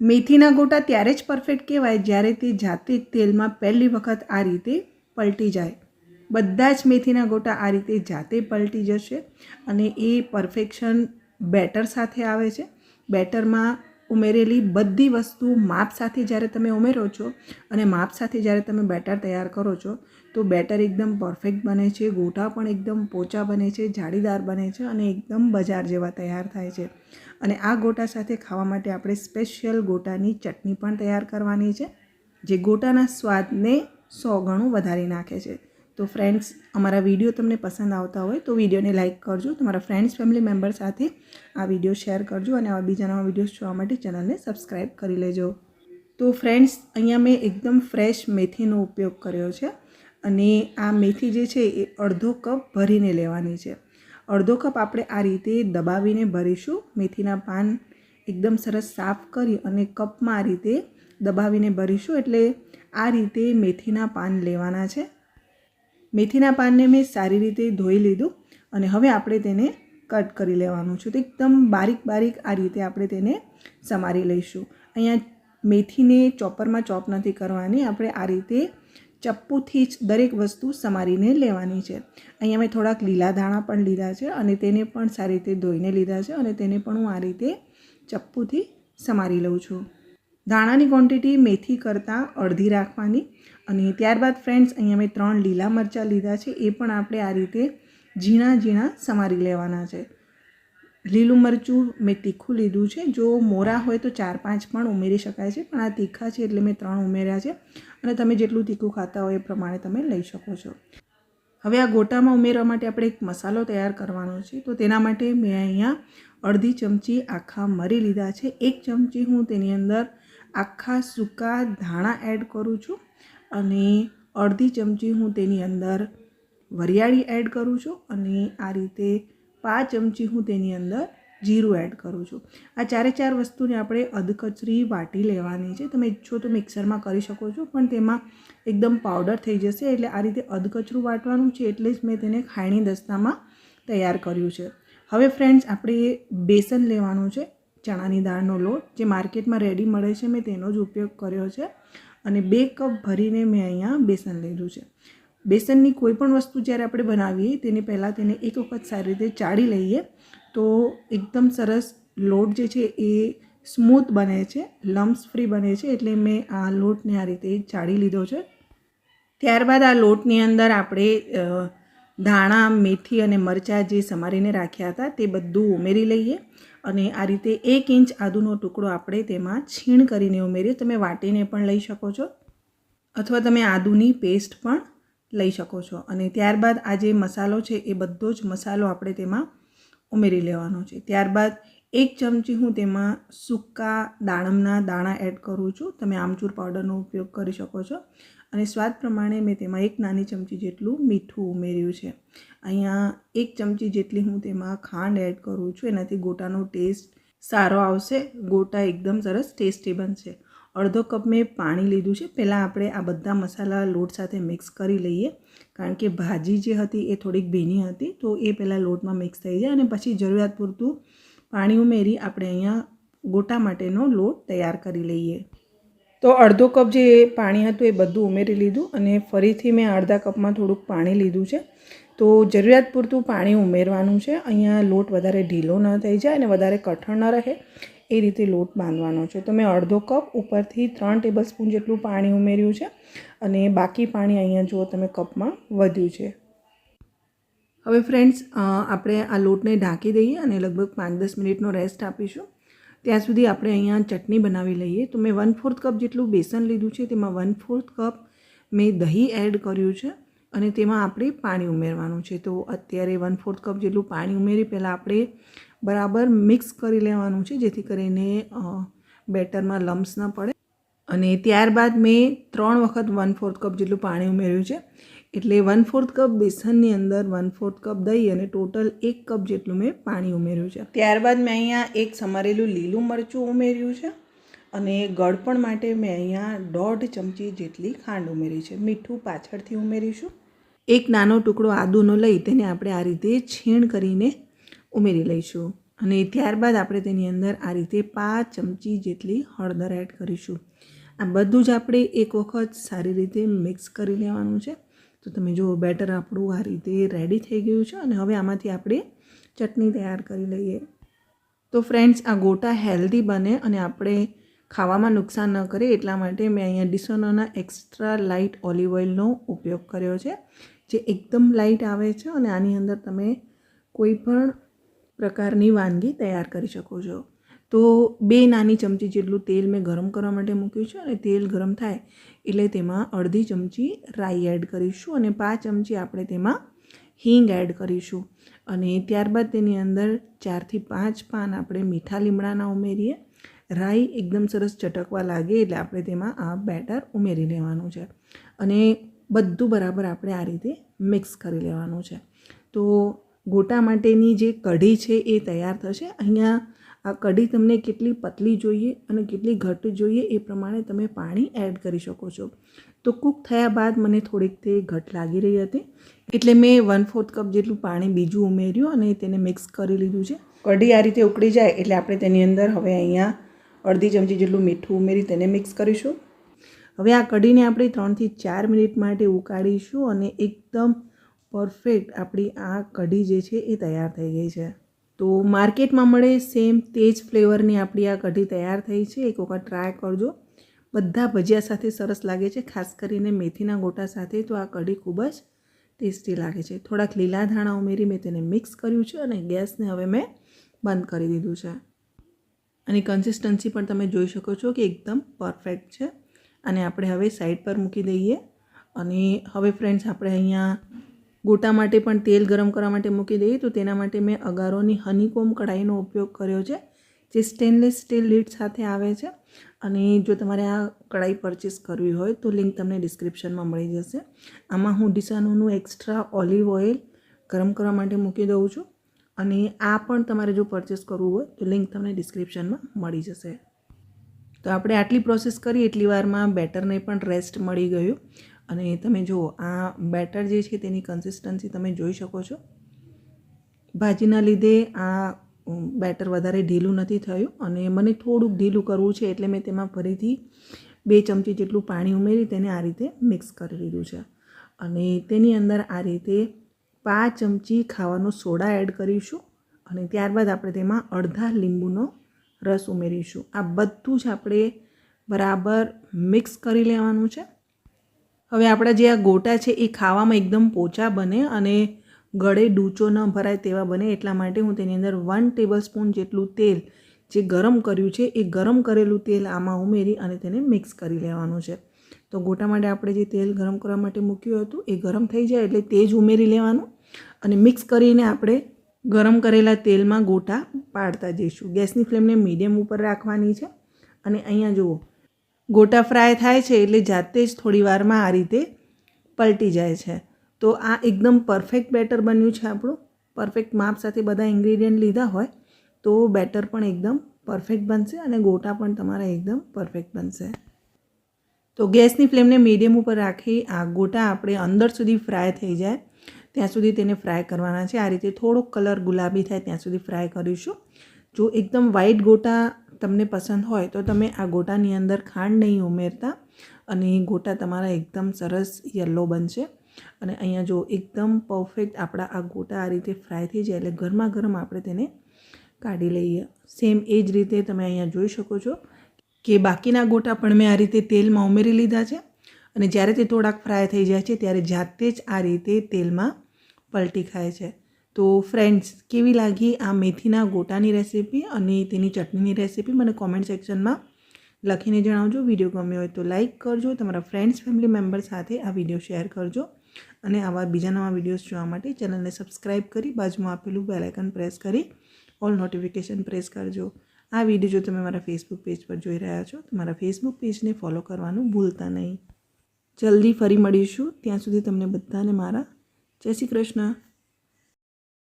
મેથીના ગોટા ત્યારે જ પરફેક્ટ કહેવાય જ્યારે તે જાતે તેલમાં પહેલી વખત આ રીતે પલટી જાય. બધા જ મેથીના ગોટા આ રીતે જાતે પલટી જશે અને એ પરફેક્શન બેટર સાથે આવે છે. બેટરમાં ઉમેરેલી બધી વસ્તુ માપ સાથે જ્યારે તમે ઉમેરો છો અને માપ સાથે જ્યારે તમે બેટર તૈયાર કરો છો, તો બેટર એકદમ પરફેક્ટ બને છે, ગોટા પણ એકદમ પોચા બને છે, જાળીદાર બને છે અને એકદમ બજાર જેવા તૈયાર થાય છે. અને આ ગોટા સાથે ખાવા માટે આપણે સ્પેશિયલ ગોટાની ચટણી પણ તૈયાર કરવાની છે, જે ગોટાના સ્વાદને સો ગણું વધારી નાખે છે. તો ફ્રેન્ડ્સ અમારા વીડિયો તમને પસંદ આવતા હોય તો વિડીયોને લાઇક કરજો. તમારા ફ્રેન્ડ્સ ફેમિલી મેમ્બર સાથે આ વીડિયો શેર કરજો અને આવા બીજા નવા વિડીયોઝ જોવા માટે ચેનલને સબસ્ક્રાઈબ કરી લેજો. તો ફ્રેન્ડ્સ અહીંયા મેં એકદમ ફ્રેશ મેથીનો ઉપયોગ કર્યો છે અને આ મેથી જે છે એ અડધો કપ ભરીને લેવાની છે. અડધો કપ આપણે આ રીતે દબાવીને ભરીશું. મેથીના પાન એકદમ સરસ સાફ કરી અને કપમાં આ રીતે દબાવીને ભરીશું. એટલે આ રીતે મેથીના પાન લેવાના છે. મેથીના પાનને મેં સારી રીતે ધોઈ લીધું અને હવે આપણે તેને કટ કરી લેવાનું છે. તો એકદમ બારીક બારીક આ રીતે આપણે તેને સમારી લઈશું. અહીંયા મેથીને ચોપરમાં ચોપ નથી કરવાની, આપણે આ રીતે ચપ્પુથી જ દરેક વસ્તુ સમારીને લેવાની છે. અહીંયા મેં થોડાક લીલા ધાણા પણ લીધા છે અને તેને પણ સારી રીતે ધોઈને લીધા છે અને તેને પણ હું આ રીતે ચપ્પુથી સમારી લઉં છું. ધાણાની ક્વોન્ટિટી મેથી કરતાં અડધી રાખવાની અને ત્યારબાદ ફ્રેન્ડ્સ અહીંયા મેં ત્રણ લીલા મરચાં લીધા છે, એ પણ આપણે આ રીતે ઝીણા ઝીણા સમારી લેવાના છે. લીલું મરચું મેં તીખું લીધું છે, જો મોરા હોય તો ચાર પાંચ પણ ઉમેરી શકાય છે, પણ આ તીખા છે એટલે મેં ત્રણ ઉમેર્યા છે અને તમે જેટલું તીખું ખાતા હોય એ પ્રમાણે તમે લઈ શકો છો. હવે આ ગોટામાં ઉમેરવા માટે આપણે એક મસાલો તૈયાર કરવાનો છે, તો તેના માટે મેં અહીંયા અડધી ચમચી આખા મરી લીધા છે, એક ચમચી હું તેની અંદર આખા સૂકા ધાણા એડ કરું છું અને અડધી ચમચી હું તેની અંદર વરિયાળી એડ કરું છું અને આ રીતે પાંચ ચમચી હું તેની અંદર જીરું એડ કરું છું. આ ચારે ચાર વસ્તુને આપણે અધકચરી વાટી લેવાની છે. તમે ઈચ્છો તો મિક્સરમાં કરી શકો છો, પણ તેમાં એકદમ પાવડર થઈ જશે એટલે આ રીતે અધકચરું વાટવાનું છે એટલે જ મેં તેને ખાયણી દસ્તામાં તૈયાર કર્યું છે. હવે ફ્રેન્ડ્સ આપણે બેસન લેવાનું છે. ચણાની દાળનો લોટ જે માર્કેટમાં રેડી મળે છે, મેં તેનો જ ઉપયોગ કર્યો છે અને બે કપ ભરીને મેં અહીંયા બેસન લીધું છે. બેસનની કોઈ પણ વસ્તુ જ્યારે આપણે બનાવીએ, તેની પહેલાં તેને એક વખત સારી રીતે ચાળી લઈએ, તો એકદમ સરસ લોટ જે છે એ સ્મૂથ બને છે, લમ્સ ફ્રી બને છે, એટલે મેં આ લોટને આ રીતે ચાળી લીધો છે. ત્યારબાદ આ લોટની અંદર આપણે ધાણા, મેથી અને મરચાં જે સમારીને રાખ્યા હતા તે બધું ઉમેરી લઈએ અને આ રીતે એક ઇંચ આદુનો ટુકડો આપણે તેમાં છીણ કરીને ઉમેરીએ. તમે વાટીને પણ લઈ શકો છો અથવા તમે આદુની પેસ્ટ પણ લઈ શકો છો. અને ત્યારબાદ આ જે મસાલો છે એ બધો જ મસાલો આપણે તેમાં ઉમેરી લેવાનો છે. ત્યારબાદ એક ચમચી હું તેમાં સૂકા દાડમના દાણા એડ કરું છું. તમે આમચૂર પાવડરનો ઉપયોગ કરી શકો છો. અને સ્વાદ પ્રમાણે મેં તેમાં એક નાની ચમચી જેટલું મીઠું ઉમેર્યું છે. અહીંયા એક ચમચી જેટલી હું તેમાં ખાંડ એડ કરું છું. એનાથી ગોટાનો ટેસ્ટ સારો આવશે. ગોટા એકદમ સરસ ટેસ્ટી બનશે. અડધો કપ મેં પાણી લીધું છે. પહેલાં આપણે આ બધા મસાલા લોટ સાથે મિક્સ કરી લઈએ. કારણ કે ભાજી જે હતી એ થોડીક ભીની હતી, તો એ પહેલાં લોટમાં મિક્સ થઈ જાય અને પછી જરૂરિયાત પૂરતું પાણી ઉમેરી આપણે અહીંયા ગોટા માટેનો લોટ તૈયાર કરી લઈએ. તો અડધો કપ જે પાણી હતું એ બધું ઉમેરી લીધું અને ફરીથી મેં અડધા કપમાં થોડુંક પાણી લીધું છે. તો જરૂરિયાત પૂરતું પાણી ઉમેરવાનું છે. અહીંયા લોટ વધારે ઢીલો ન થઈ જાય અને વધારે કઠણ ન રહે એ રીતે લોટ બાંધવાનો છે. તો મેં અડધો કપ ઉપરથી ત્રણ ટેબલ સ્પૂન જેટલું પાણી ઉમેર્યું છે અને બાકી પાણી અહીંયા જુઓ તમે કપમાં વધ્યું છે. હવે ફ્રેન્ડ્સ આપણે આ લોટને ઢાંકી દઈએ અને લગભગ પાંચ દસ મિનિટનો રેસ્ટ આપીશું. ત્યાં સુધી આપણે અહીંયા ચટણી બનાવી લઈએ. તો મેં વન ફોર્થ કપ જેટલું બેસન લીધું છે, તેમાં વન ફોર્થ કપ મેં દહીં એડ કર્યું છે અને તેમાં આપણે પાણી ઉમેરવાનું છે. તો અત્યારે વન ફોર્થ કપ જેટલું પાણી ઉમેરી પહેલાં આપણે બરાબર મિક્સ કરી લેવાનું છે, જેથી કરીને બેટરમાં લમ્સ ન પડે. અને ત્યારબાદ મેં ત્રણ વખત વન ફોર્થ કપ જેટલું પાણી ઉમેર્યું છે. એટલે વન ફોર્થ કપ બેસનની અંદર વન ફોર્થ કપ દહીં અને ટોટલ એક કપ જેટલું મેં પાણી ઉમેર્યું છે. ત્યારબાદ મેં અહીંયા એક સમારેલું લીલું મરચું ઉમેર્યું છે અને ગળપણ માટે મેં અહીંયા દોઢ ચમચી જેટલી ખાંડ ઉમેરી છે. મીઠું પાછળથી ઉમેરીશું. એક નાનો ટુકડો આદુનો લઈ તેને આપણે આ રીતે છીણ કરીને ઉમેરી લઈશું અને ત્યારબાદ આપણે તેની અંદર આ રીતે પાંચ ચમચી જેટલી હળદર એડ કરીશું. આ બધું જ આપણે એક વખત સારી રીતે મિક્સ કરી લેવાનું છે. તો તમે જુઓ, બેટર આપણું આ રીતે રેડી થઈ ગયું છે અને હવે આમાંથી આપણે ચટણી તૈયાર કરી લઈએ. તો ફ્રેન્ડ્સ આ ગોટા હેલ્ધી બને અને આપણે ખાવામાં નુકસાન ન કરે એટલા માટે મેં અહીંયા ડિસોનોના એક્સ્ટ્રા લાઇટ ઓલિવ ઓઇલનો ઉપયોગ કર્યો છે, જે એકદમ લાઇટ આવે છે અને આની અંદર તમે કોઈ પણ પ્રકારની વાનગી તૈયાર કરી શકો છો. તો બે નાની ચમચી જેટલું તેલ મેં ગરમ કરવા માટે મૂક્યું છે અને તેલ ગરમ થાય એટલે તેમાં અડધી ચમચી રાઈ એડ કરીશું અને પાંચ ચમચી આપણે તેમાં હિંગ એડ કરીશું. અને ત્યારબાદ તેની અંદર ચારથી પાંચ પાન આપણે મીઠા લીમડાના ઉમેરીએ. રાઈ એકદમ સરસ ચટકવા લાગે એટલે આપણે તેમાં આ બેટર ઉમેરી લેવાનું છે. અને બધું બરાબર આપણે આ રીતે મિક્સ કરી લેવાનું છે. તો ગોટા માટેની જે કઢી છે એ તૈયાર થશે. અહીંયા આ કઢી તમને કેટલી પતલી જોઈએ અને કેટલી ઘટ જોઈએ એ પ્રમાણે તમે પાણી એડ કરી શકો છો. તો કૂક થયા બાદ મને થોડીક તે ઘટ લાગી રહી હતી. એટલે મેં વન ફોર્થ કપ જેટલું પાણી બીજું ઉમેર્યું અને તેને મિક્સ કરી લીધું છે. કઢી આ રીતે ઉકળી જાય એટલે આપણે તેની અંદર હવે અહીંયા અડધી ચમચી જેટલું મીઠું ઉમેરી તેને મિક્સ કરીશું. હવે આ કઢીને આપણે ત્રણથી ચાર મિનિટ માટે ઉકાળીશું અને એકદમ પરફેક્ટ આપણી આ કઢી જે છે એ તૈયાર થઈ ગઈ છે. તો માર્કેટમાં મળે સેમ તે જ ફ્લેવરની આપણી આ કઢી તૈયાર થઈ છે. એક વખત ટ્રાય કરજો. બધા ભજીયા સાથે સરસ લાગે છે, ખાસ કરીને મેથીના ગોટા સાથે તો આ કઢી ખૂબ જ ટેસ્ટી લાગે છે. થોડાક લીલા ધાણા ઉમેરી મેં તેને મિક્સ કર્યું છે અને ગેસને હવે મેં બંધ કરી દીધું છે. અને કન્સિસ્ટન્સી પણ તમે જોઈ શકો છો કે એકદમ પરફેક્ટ છે. અને આપણે હવે સાઈડ પર મૂકી દઈએ. અને હવે ફ્રેન્ડ્સ આપણે અહીંયા ગોટા માટે પણ તેલ ગરમ કરવા માટે મૂકી દઈએ. તો તેના માટે મેં અગારોની હનીકોમ કઢાઈનો ઉપયોગ કર્યો છે, જે સ્ટેનલેસ સ્ટીલ લીડ સાથે આવે છે. અને જો તમારે આ કઢાઈ પરચેસ કરવી હોય તો લિંક તમને ડિસ્ક્રિપ્શનમાં મળી જશે. આમાં હું ડિસાનોનું એક્સ્ટ્રા ઓલિવ ઓઇલ ગરમ કરવા માટે મૂકી દઉં છું. અને આ પણ તમારે જો પરચેસ કરવું હોય તો લિંક તમને ડિસ્ક્રિપ્શનમાં મળી જશે. તો આપણે આટલી પ્રોસેસ કરી, એટલી વારમાં બેટરને પણ રેસ્ટ મળી ગયું. અને તમે જુઓ, આ બેટર જે છે તેની કન્સિસ્ટન્સી તમે જોઈ શકો છો. ભાજીના લીધે આ બેટર વધારે ઢીલું નથી થયું અને મને થોડુંક ઢીલું કરવું છે એટલે મેં તેમાં ફરીથી બે ચમચી જેટલું પાણી ઉમેરી તેને આ રીતે મિક્સ કરી લીધું છે. અને તેની અંદર આ રીતે પાંચ ચમચી ખાવાનો સોડા એડ કરીશું અને ત્યારબાદ આપણે તેમાં અડધા લીંબુનો રસ ઉમેરીશું. આ બધું જ આપણે બરાબર મિક્સ કરી લેવાનું છે. હવે આપણા જે આ ગોટા છે એ ખાવામાં એકદમ પોચા બને અને ગળે ડૂચો ન ભરાય તેવા બને એટલા માટે હું તેની અંદર વન ટેબલ સ્પૂન જેટલું તેલ જે ગરમ કર્યું છે એ ગરમ કરેલું તેલ આમાં ઉમેરી અને તેને મિક્સ કરી લેવાનું છે. તો ગોટા માટે આપણે જે તેલ ગરમ કરવા માટે મૂક્યું હતું એ ગરમ થઈ જાય એટલે તે જ ઉમેરી લેવાનું અને મિક્સ કરીને આપણે ગરમ કરેલા તેલમાં ગોટા પાડતા જઈશું. ગેસની ફ્લેમને મીડિયમ ઉપર રાખવાની છે અને અહીંયા જુઓ ગોટા ફ્રાય થાય છે એટલે જાતે જ થોડી વારમાં આ રીતે પલટી જાય છે. તો આ એકદમ પરફેક્ટ બેટર બન્યું છે આપણું. પરફેક્ટ માપ સાથે બધા ઇન્ગ્રીડિયન્ટ લીધા હોય તો બેટર પણ એકદમ પરફેક્ટ બનશે અને ગોટા પણ તમારા એકદમ પરફેક્ટ બનશે. તો ગેસની ફ્લેમને મીડિયમ ઉપર રાખી આ ગોટા આપણે અંદર સુધી ફ્રાય થઈ જાય. ત્યાં સુધી તેને ફ્રાય કરવાના છે. આ રીતે થોડોક કલર ગુલાબી થાય ત્યાં સુધી ફ્રાય કરીશું. જો એકદમ વ્હાઈટ ગોટા તમને પસંદ હોય તો તમે આ ગોટાની અંદર ખાંડ નહીં ઉમેરતા અને ગોટા તમારા એકદમ સરસ યલો બનશે. અને અહીંયા જો એકદમ પરફેક્ટ આપણા આ ગોટા આ રીતે ફ્રાય થઈ જાય એટલે ગરમા ગરમ આપણે તેને કાઢી લઈએ. સેમ એ જ રીતે તમે અહીંયા જોઈ શકો છો કે બાકીના ગોટા પણ મેં આ રીતે તેલમાં ઉમેરી લીધા છે. અને જ્યારે તે થોડાક ફ્રાય થઈ જાય છે ત્યારે જાતે જ આ રીતે તેલમાં પલટી ખાય છે. તો ફ્રેન્ડ્સ કેવી લાગી આ મેથીના ગોટાની રેસીપી અને તેની ચટણીની રેસીપી મને કોમેન્ટ સેક્શનમાં લખીને જણાવજો. વીડિયો ગમ્યો હોય તો લાઇક કરજો. તમારા ફ્રેન્ડ્સ ફેમિલી મેમ્બર સાથે આ વીડિયો શેર કરજો. અને આવા બીજા નવા વિડીયોઝ જોવા માટે ચેનલને સબસ્ક્રાઈબ કરી બાજુમાં આપેલું બેલાઇકન પ્રેસ કરી ઓલ નોટિફિકેશન પ્રેસ કરજો. આ વીડિયો જો તમે મારા ફેસબુક પેજ પર જોઈ રહ્યા છો, તો મારા ફેસબુક પેજને ફોલો કરવાનું ભૂલતા નહીં. જલ્દી ફરી મળીશું. ત્યાં સુધી તમને બધાને મારા જય શ્રી કૃષ્ણ.